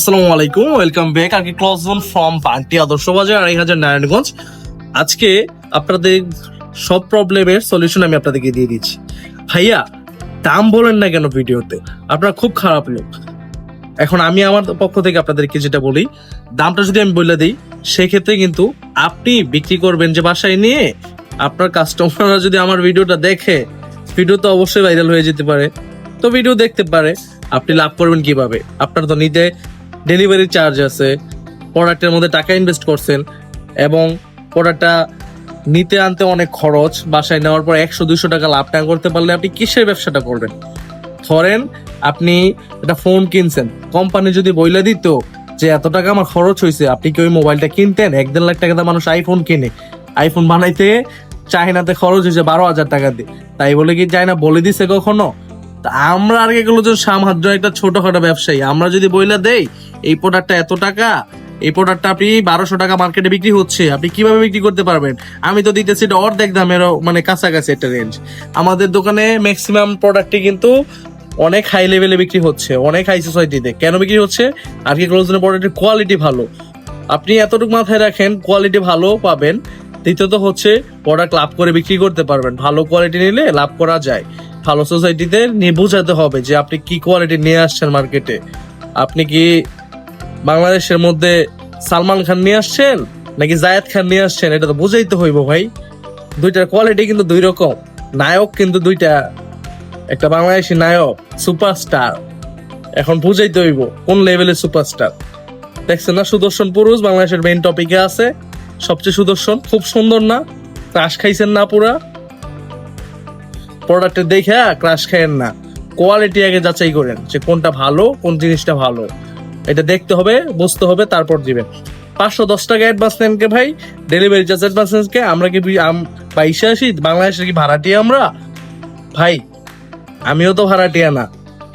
আসসালামু আলাইকুম welcome back আগে clothes zone from Panti Adarsha Bazar, আড়াই হাজার নারায়ণগঞ্জ। আজকে আপনাদের সব প্রবলেমের সলিউশন আমি আপনাদেরকে দিয়ে দিচ্ছি। ভাইয়া, দাম বলেন না কেন ভিডিওতে? আপনারা খুব খারাপ লোক। এখন আমি আমার পক্ষ থেকে আপনাদেরকে যেটা বলি, দামটা যদি আমি বলে দিই, সেক্ষেত্রে কিন্তু আপনি বিক্রি করবেন যে বাসায় নিয়ে, আপনার কাস্টমাররা যদি আমার ভিডিওটা দেখে ভিডিও তো অবশ্যই ভাইরাল হয়ে যেতে পারে। তো ভিডিও দেখতে পারে, আপনি লাভ করবেন কীভাবে? আপনার তো নিতে ডেলিভারি চার্জ আছে, প্রোডাক্টের মধ্যে টাকা ইনভেস্ট করছেন এবং প্রোডাক্টটা নিতে আনতে অনেক খরচ, বাসায় নেওয়ার পর একশো দুশো টাকা লাভ না করতে পারলে আপনি কিসের ব্যবসাটা করবেন? ধরেন আপনি একটা ফোন কিনছেন কোম্পানি যদি বইলে দিত যে এত টাকা আমার খরচ হয়েছে আপনি কি ওই মোবাইলটা কিনতেন? এক দেড় লাখ টাকা দিয়ে মানুষ আইফোন কিনে। আইফোন বানাইতে চাইনাতে খরচ হয়েছে বারো হাজার টাকা দিয়ে। তাই বলে কি চাইনা বলে দিছে কখনো? তা আমরা আর এগুলো যে সামান্য একটা ছোটখাটো ব্যবসায়ী। আমরা যদি বইলা দেই এই প্রোডাক্টটা এত টাকা? এই প্রোডাক্টটা আপনি বারোশো টাকা মার্কেটে বিক্রি হচ্ছে। আপনি কীভাবে বিক্রি করতে পারবেন? আমি তো দিতেছি এটা অর্ধেক দামের মানে কাছাকাছি একটা রেঞ্জ আমাদের দোকানে ম্যাক্সিমাম প্রোডাক্টটি কিন্তু অনেক হাই লেভেলে বিক্রি হচ্ছে। অনেক হাই সোসাইটিতে কেন বিক্রি হচ্ছে? আর কি ক্লোজনের প্রোডাক্টের কোয়ালিটি ভালো। আপনি এতটুকু মাথায় রাখেন কোয়ালিটি ভালো পাবেন। দ্বিতীয়ত হচ্ছে প্রোডাক্ট লাভ করে বিক্রি করতে পারবেন। ভালো কোয়ালিটি নিলে লাভ করা যায়। ভালো সোসাইটিতে নিয়ে বোঝাতে হবে যে আপনি কি কোয়ালিটি নিয়ে আসছেন মার্কেটে আপনি কি বাংলাদেশের মধ্যে সালমান খান নিয়ে আসছেন নাকি জায়েদ খান নিয়ে আসছেন? এটা তো বুঝাইতে হইব ভাই। দুইটার কোয়ালিটি কিন্তু দুই রকম। নায়ক কিন্তু দুইটা, একটা বাংলাদেশি নায়ক সুপারস্টার এখন বুঝাইতে হইব কোন লেভেলের সুপারস্টার দেখছেন না, সুদর্শন পুরুষ বাংলাদেশের মেইন টপিকে আছে। সবচেয়ে সুদর্শন, খুব সুন্দর না? ক্রাশ খাইছেন না পুরা? প্রোডাক্টের দেখে ক্রাশ খাইয়েন না। কোয়ালিটি আগে যাচাই করেন যে কোনটা ভালো, কোন জিনিসটা ভালো। এটা দেখতে হবে, বুঝতে হবে, তারপর দিবেন। পাঁচশো দশ টাকা অ্যাডভান্স নেন কে ভাই? ডেলিভারি চার্জ অ্যাডভান্স কে? আমরা কি বাইশে আসি? বাংলাদেশে কি ভাড়াটিয়া আমরা? ভাই, আমিও তো ভাড়াটিয়া না।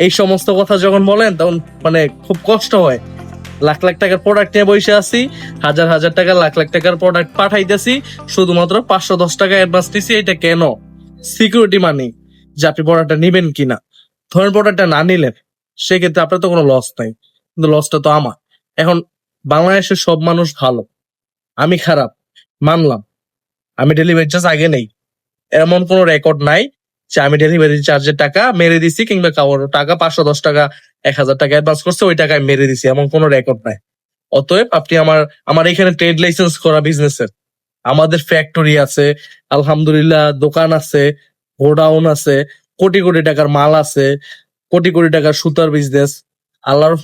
এই সমস্ত কথা যখন বলেন, তখন মানে খুব কষ্ট হয়। লাখ লাখ টাকার প্রোডাক্ট নিয়ে বসে আছি, হাজার হাজার টাকা, লাখ লাখ টাকার প্রোডাক্ট পাঠাইতেছি। শুধুমাত্র পাঁচশো দশ টাকা অ্যাডভান্স দিছি এটা কেন? সিকিউরিটি মানি যে আপনি প্রোডাক্টটা নিবেন কিনা। ধরেন প্রোডাক্টটা না নিলেন, সেক্ষেত্রে আপনার তো কোনো লস নাই। কিন্তু লসটা তো আমার। এখন বাংলাদেশের সব মানুষ ভালো। আমি খারাপ। মানলাম। আমি ডেলিভারি চার্জ আগে নেই। এমন কোনো রেকর্ড নাই যে আমি ডেলিভারি চার্জের টাকা মেরে দিছি কিংবা কারোর টাকা পাঁচশো দশ টাকা, এক হাজার টাকা অ্যাডভান্স করছে, ওই টাকায় মেরে দিছি। এমন কোনো রেকর্ড নাই। অতএব আপনি আমার আমার এখানে ট্রেড লাইসেন্স করা বিজনেসের আমাদের ফ্যাক্টরি আছে, আলহামদুলিল্লাহ দোকান আছে, গোডাউন আছে, কোটি কোটি টাকার মাল আছে, কোটি কোটি টাকার সুতার বিজনেস রহমতে